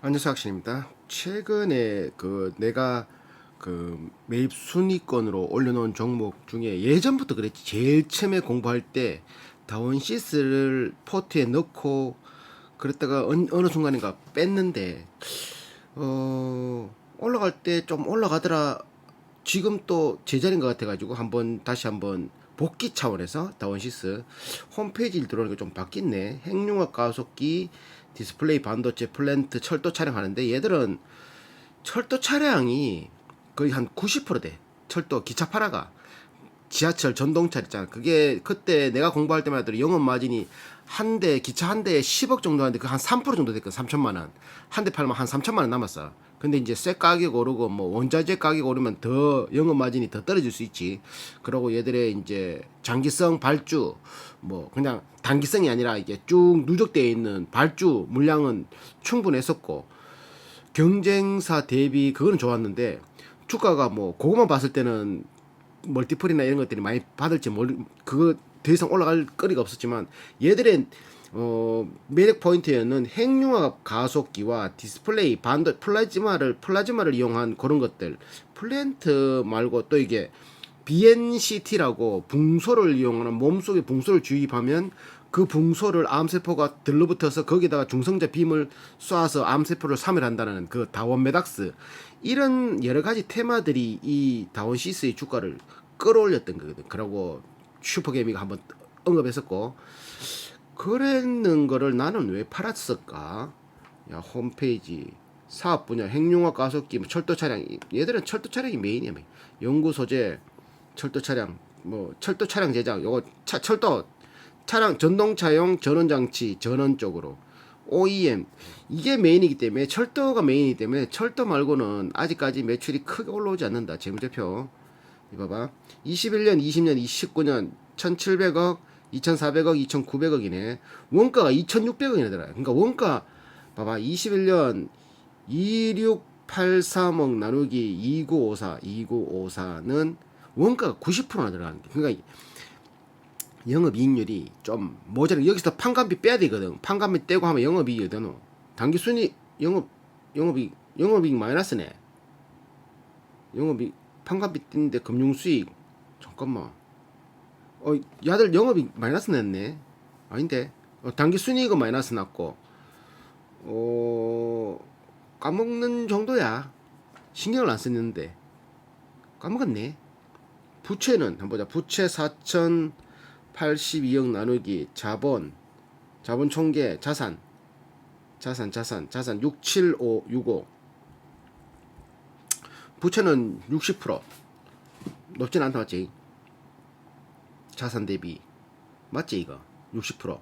안녕하세요 학신입니다. 최근에 그 내가 그 매입 순위권으로 올려놓은 종목 중에 예전부터 그랬지 제일 처음에 공부할 때 다운시스를 포트에 넣고 그랬다가 어느, 어느 순간인가 뺐는데 어 올라갈 때 좀 올라가더라 지금 또 제자리인 것 같아 가지고 한번 다시 한번 복귀 차원에서 다원시스 홈페이지를 들어오니까 좀 바뀌네. 핵융합 가속기, 디스플레이 반도체, 플랜트, 철도 차량 하는데 얘들은 철도 차량이 거의 한 90% 돼. 철도 기차 파라가 지하철 전동차 있잖아. 그게 그때 내가 공부할 때만 하더라도 영업 마진이 한 대 기차 한 대에 10억 정도 하는데 그 한 3% 정도 됐거든. 3천만 원. 한 대 팔면 한 3천만 원 남았어. 근데 이제 쇠 가격 오르고 뭐 원자재 가격 오르면 더 영업 마진이 더 떨어질 수 있지. 그러고 얘들의 이제 장기성 발주 뭐 그냥 단기성이 아니라 이게 쭉 누적되어 있는 발주 물량은 충분했었고 경쟁사 대비 그거는 좋았는데 주가가 뭐 그거만 봤을 때는 멀티플이나 이런 것들이 많이 받을지 모르 그거 더 이상 올라갈 거리가 없었지만 얘들의 어 매력 포인트에는 핵융합 가속기와 디스플레이 반도 플라즈마를 플라즈마를 이용한 그런 것들. 플랜트 말고 또 이게 BNCT라고 붕소를 이용하는 몸속에 붕소를 주입하면 그 붕소를 암세포가 들러붙어서 거기다가 중성자 빔을 쏴서 암세포를 사멸한다는 그 다원메닥스. 이런 여러 가지 테마들이 이 다원시스의 주가를 끌어올렸던 거거든. 그러고 슈퍼게이미가 한번 언급했었고 그랬는 거를 나는 왜 팔았을까? 야 홈페이지 사업 분야 핵융합 가속기 뭐 철도 차량 얘들은 철도 차량이 메인이야 메인. 연구 소재 철도 차량 뭐 철도 차량 제작 요거 차, 철도 차량 전동차용 전원 장치 전원 쪽으로 OEM 이게 메인이기 때문에 철도가 메인이기 때문에 철도 말고는 아직까지 매출이 크게 올라오지 않는다 재무제표 이봐봐 21년 20년 29년 1700억 2400억 2900억이네. 원가가 2600억이나 들어요 그러니까 원가 봐봐. 21년 2683억 나누기 2954 2954는 원가가 90%나 들어가는 게. 그러니까 영업이익률이 좀 모자라 여기서 판관비 빼야 되거든. 판관비 떼고 하면 영업이익이 되노? 단기순이 영업 영업이익 영업이익 마이너스네. 영업이익 판관비 떼는데 금융수익. 잠깐만 어 야들 영업이익 마이너스 냈네. 아닌데. 어, 단기 순이익은 마이너스 났고. 어 까먹는 정도야. 신경을 안 썼는데. 까먹었네. 부채는 한번 보자. 부채 4,082억 나누기 자본. 자본 총계 자산. 자산 자산 자산. 67565 부채는 60% 높진 않다 맞지 자산 대비. 맞지 이거? 60%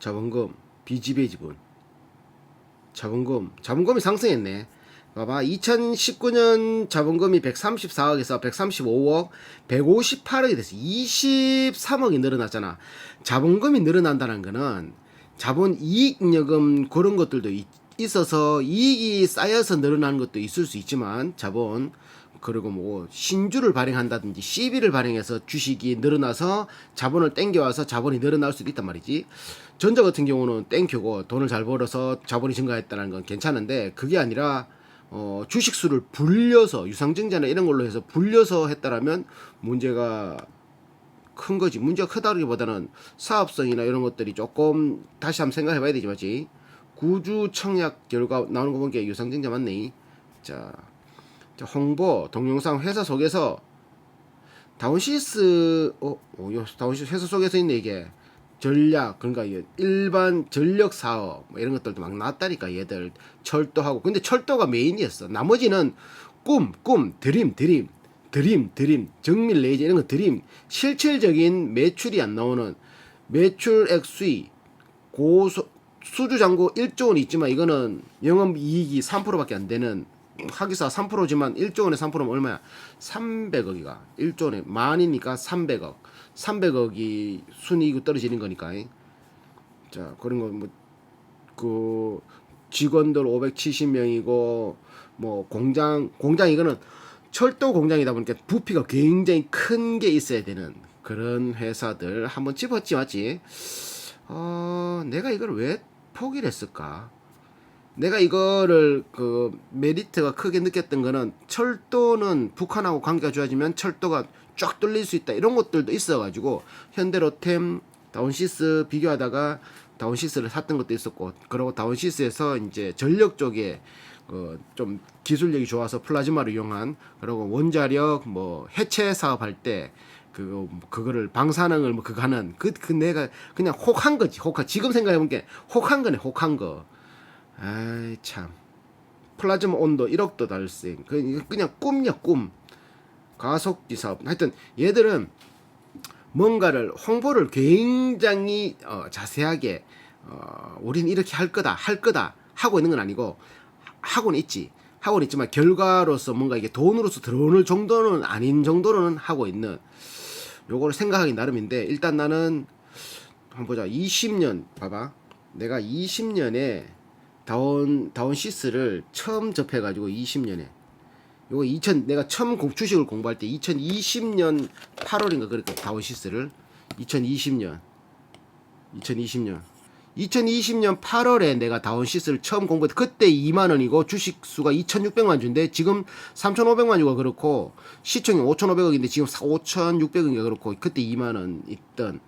자본금 비지배 지분. 자본금 자본금이 상승했네. 봐봐 2019년 자본금이 134억에서 135억 158억이 됐어. 23억이 늘어났잖아. 자본금이 늘어난다는 거는 자본 이익여금 그런 것들도 있, 있어서 이익이 쌓여서 늘어나는 것도 있을 수 있지만 자본 그리고 뭐 신주를 발행한다든지 CB를 발행해서 주식이 늘어나서 자본을 땡겨와서 자본이 늘어날 수도 있단 말이지. 전자 같은 경우는 땡큐고 돈을 잘 벌어서 자본이 증가했다는 건 괜찮은데 그게 아니라 어 주식 수를 불려서 유상증자나 이런 걸로 해서 불려서 했다라면 문제가 큰 거지. 문제가 크다기보다는 사업성이나 이런 것들이 조금 다시 한번 생각해 봐야 되지 맞지? 구주 청약 결과 나오는 거 보니까 유상증자 맞네. 자, 자, 홍보 동영상 회사 속에서 다운시스 어, 어요 다운시스 회사 속에서 있네 이게. 전략 그러니까 이 일반 전력 사업 뭐 이런 것들도 막 나왔다니까 얘들. 철도하고. 근데 철도가 메인이었어. 나머지는 꿈 꿈 드림 드림 드림 드림 정밀 레이저 이런 거 드림. 실질적인 매출이 안 나오는 매출액 수익 고소 수주 잔고 1조 원 있지만 이거는 영업 이익이 3%밖에 안 되는 하기사 3%지만 1조 원에 3%면 얼마야? 300억이가 1조 원에 만이니까 300억. 300억이 순이익이 떨어지는 거니까. 자, 그런 거 뭐 그 직원들 570명이고 뭐 공장 공장 이거는 철도 공장이다 보니까 부피가 굉장히 큰 게 있어야 되는 그런 회사들 한번 집었지 맞지? 어, 내가 이걸 왜 포기를 했을까? 내가 이거를 그 메리트가 크게 느꼈던 거는 철도는 북한하고 관계가 좋아지면 철도가 쫙 뚫릴 수 있다. 이런 것들도 있어가지고 현대로템 다운시스 비교하다가 다운시스를 샀던 것도 있었고 그리고 다운시스에서 이제 전력 쪽에 어, 좀 기술력이 좋아서 플라즈마를 이용한 그리고 원자력 뭐 해체 사업할 때 그 그거를 방사능을 뭐 그거 하는 그, 그 내가 그냥 혹한 거지. 혹한 지금 생각해 본게 혹한 거네 혹한 거 아이 참. 플라즈마 온도 1억도 달성. 그 그냥 꿈이야 꿈. 가속기 사업. 하여튼 얘들은 뭔가를 홍보를 굉장히 어, 자세하게 어, 우리는 이렇게 할 거다 할 거다 하고 있는 건 아니고 하고는 있지. 하고는 있지만 결과로서 뭔가 이게 돈으로서 들어오는 정도는 아닌 정도로는 하고 있는 요거를 생각하기 나름인데 일단 나는 한번 보자. 20년 봐봐. 내가 20년에 다운 다운 시스를 처음 접해 가지고 20년에. 요거 2000 내가 처음 공- 주식을 공부할 때 2020년 8월인가 그랬거 다운 시스를. 2020년. 2020년. 2020년 8월에 내가 다운 시스를 처음 공부했 그때 2만 원이고 주식 수가 2,600만 주인데 지금 3,500만 주가 그렇고 시총이 5,500억인데 지금 5,600억인가 그렇고 그때 2만 원 있던.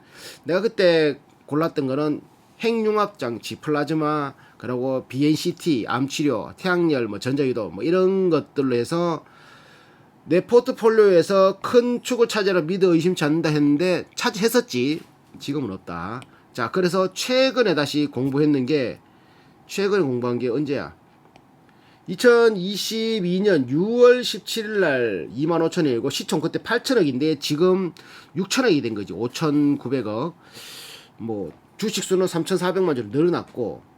내가 그때 골랐던 거는 핵융합 장치, 플라즈마, 그리고 BNCT, 암치료, 태양열, 뭐 전자유도 뭐 이런 것들로 해서 내 포트폴리오에서 큰 축을 차지하라 믿어 의심치 않는다 했는데 차지했었지. 지금은 없다. 자, 그래서 최근에 다시 공부했는 게 최근에 공부한 게 언제야? 2022년 6월 17일 날 2만 5천이고 시총 그때 8천억인데 지금 6천억이 된 거지. 5,900억. 뭐 주식 수는 3,400만 주로 늘어났고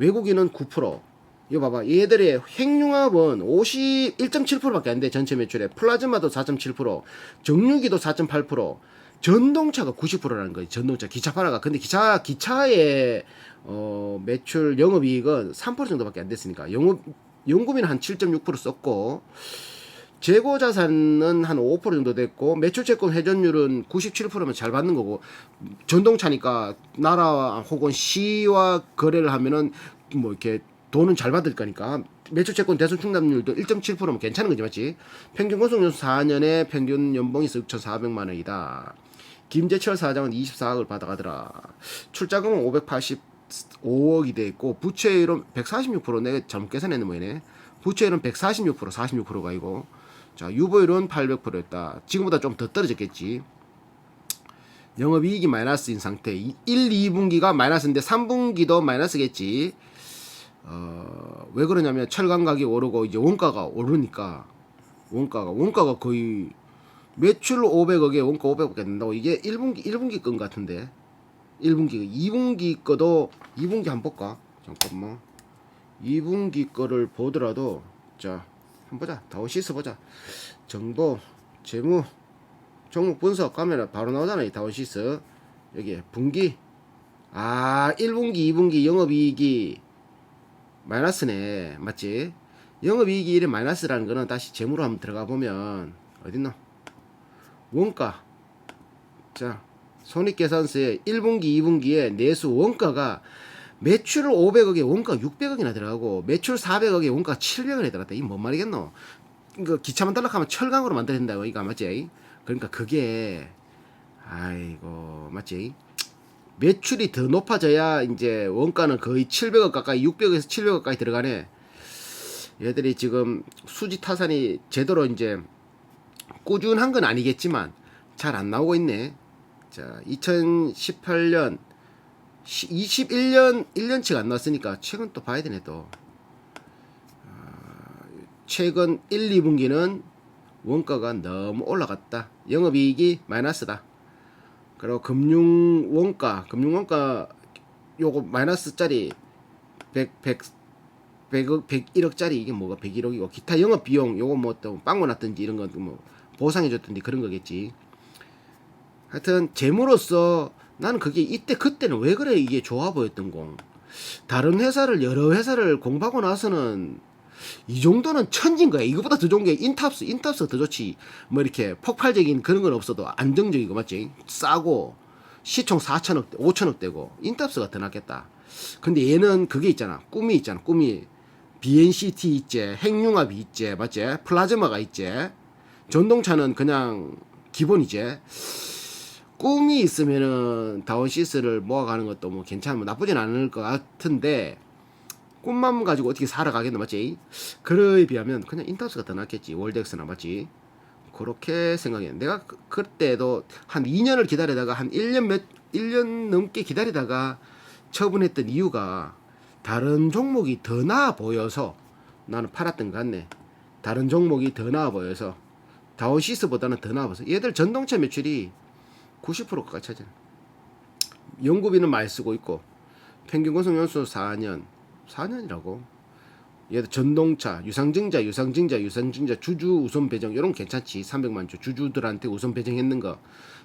외국인은 9%. 이거 봐봐. 얘들의 핵융합은 51.7%밖에 안 돼. 전체 매출에. 플라즈마도 4.7%, 정유기도 4.8%, 전동차가 90%라는 거지. 전동차 기차 하나가. 근데 기차 기차의 어, 매출 영업 이익은 3% 정도밖에 안 됐으니까 영업 연금이는 한 7.6% 썼고 재고 자산은 한 5% 정도 됐고 매출 채권 회전율은 97%면 잘 받는 거고 전동차니까 나라 혹은 시와 거래를 하면은 뭐 이렇게 돈은 잘 받을 거니까 매출 채권 대손 충당률도 1.7%면 괜찮은 거지 맞지? 평균 건속연수 4년에 평균 연봉이 6,400만 원이다. 김재철 사장은 24억을 받아가더라. 출자금은 585억이 돼 있고 부채율은 146% 내가 잘못 계산했는 모이네. 부채율은 146% 46%가 이고 자 유보율은 800%였다. 지금보다 좀 더 떨어졌겠지. 영업이익이 마이너스인 상태. 1, 2분기가 마이너스인데 3분기도 마이너스겠지. 어, 왜 그러냐면 철강 가격이 오르고 이제 원가가 오르니까 원가가 원가가 거의 매출 500억에 원가 500억밖에 안 된다고 이게 1분기 1분기 건 같은데 1분기 2분기 거도 2분기 한번 볼까 잠깐만 2분기 거를 보더라도 자 한번 보자. 다운시스 보자. 정보 재무 종목 분석 가면 바로 나오잖아 이 다운시스 여기 분기. 아 1분기 2분기 영업이익이 마이너스네. 맞지? 영업이익이 이래 마이너스라는 거는 다시 재무로 한번 들어가 보면 어딨노? 원가. 자 손익계산서에 1분기 2분기에 내수 원가가 매출 500억에 원가 600억이나 들어가고. 매출 400억에 원가 700원이 들어갔다 이 뭔 말이겠노? 그 기차만 달락하면 철강으로 만들어야 된다고 이거 맞지? 그러니까 그게 아이고 맞지? 매출이 더 높아져야 이제 원가는 거의 700억 가까이 600억에서 700억까지 들어가네. 얘들이 지금 수지 타산이 제대로 이제 꾸준한 건 아니겠지만 잘 안 나오고 있네. 자, 2018년 21년 1년치가 안 나왔으니까 최근 또 봐야 되네 또. 아, 최근 1, 2분기는 원가가 너무 올라갔다. 영업이익이 마이너스다. 그리고 금융 원가, 금융 원가 요거 마이너스짜리 100, 100 100억, 101억짜리 이게 뭐가 101억이고 기타 영업 비용 요거 뭐또 빵고 났든지 이런 건 뭐 보상해 줬든지 그런 거겠지. 하여튼 재무로서 나는 그게 이때 그때는 왜 그래 이게 좋아 보였던 공. 다른 회사를 여러 회사를 공부하고 나서는 이 정도는 천진 거야. 이거보다 더 좋은 게 인탑스, 인탑스가 더 좋지. 뭐 이렇게 폭발적인 그런 건 없어도 안정적이고 맞지? 싸고 시총 4천억, 5천억 되고 인탑스가 더 낫겠다. 근데 얘는 그게 있잖아. 꿈이 있잖아. 꿈이 BNCT 있지, 핵융합이 있지, 맞지? 플라즈마가 있지. 전동차는 그냥 기본이지. 꿈이 있으면은 다운시스를 모아가는 것도 뭐 괜찮으면 나쁘진 않을 것 같은데 꿈만 가지고 어떻게 살아가겠나 맞지? 그에 비하면 그냥 인터스가 더 낫겠지 월드엑스나 맞지? 그렇게 생각해. 내가 그, 그때도 한 2년을 기다리다가 한 1년 몇 1년 넘게 기다리다가 처분했던 이유가 다른 종목이 더 나아 보여서 나는 팔았던 것 같네. 다른 종목이 더 나아 보여서 다운시스보다는 더 나아 보여서 얘들 전동차 매출이 90% 가까이 차잖아. 연구비는 많이 쓰고 있고 평균 건속 연수 4년 4년이라고. 얘들 전동차 유상증자 유상증자 유상증자 주주 우선 배정 이런 거 괜찮지. 300만 주 주주들한테 우선 배정했는 거.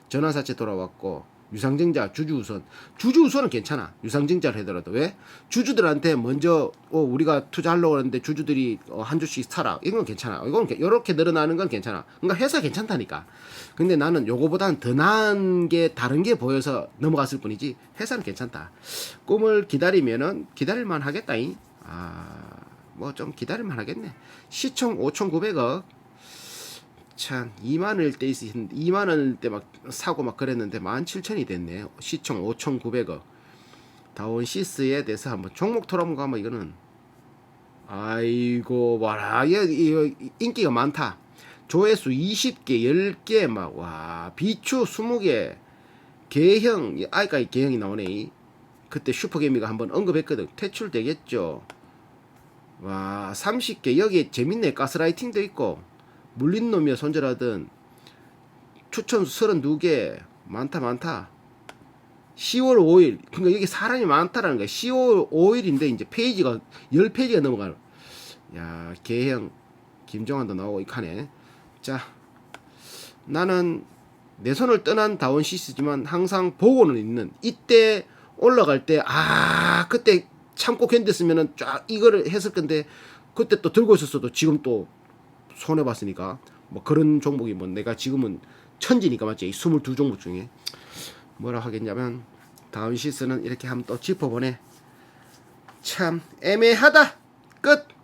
전화사채 돌아왔고 유상증자 주주 우선. 주주 우선은 괜찮아. 유상증자를 하더라도. 왜? 주주들한테 먼저 어, 우리가 투자하려고 하는데 주주들이 어, 한 주씩 사라. 이건 괜찮아. 이건 이렇게 늘어나는 건 괜찮아. 그러니까 회사 괜찮다니까. 근데 나는 요거보다는 더 나은 게 다른 게 보여서 넘어갔을 뿐이지 회사는 괜찮다. 꿈을 기다리면은 기다릴만 하겠다잉. 아 뭐 좀 기다릴만 하겠네. 시총 5,900억 참 2만 원일 때 있으신 2만 원일 때 막 사고 막 그랬는데 17,000이 됐네. 시총 5,900억. 다운 시스에 대해서 한번 종목 토론 가면 이거는 아이고 봐라. 이거, 이거 인기가 많다. 조회수 20개, 10개 막 와, 비추 20개. 개형, 아이까지 개형이 나오네. 그때 슈퍼개미가 한번 언급했거든. 퇴출되겠죠. 와, 30개. 여기 재밌네. 가스라이팅도 있고. 물린 놈이야 손절하든. 추천수 32개. 많다 많다. 10월 5일. 그러니까 여기 사람이 많다라는 거야. 10월 5일인데 이제 페이지가 10페이지가 넘어가는. 야 개형. 김정환도 나오고 이카네 자 나는 내 손을 떠난 다운시스지만 항상 보고는 있는. 이때 올라갈 때 아 그때 참고 견뎠으면은 쫙 이거를 했을 건데 그때 또 들고 있었어도 지금 또 손해 봤으니까 뭐 그런 종목이 뭐 내가 지금은 천지니까 맞지? 이 22종목 중에 뭐라 하겠냐면 다운 시스는 이렇게 한번 또 짚어보네. 참 애매하다. 끝.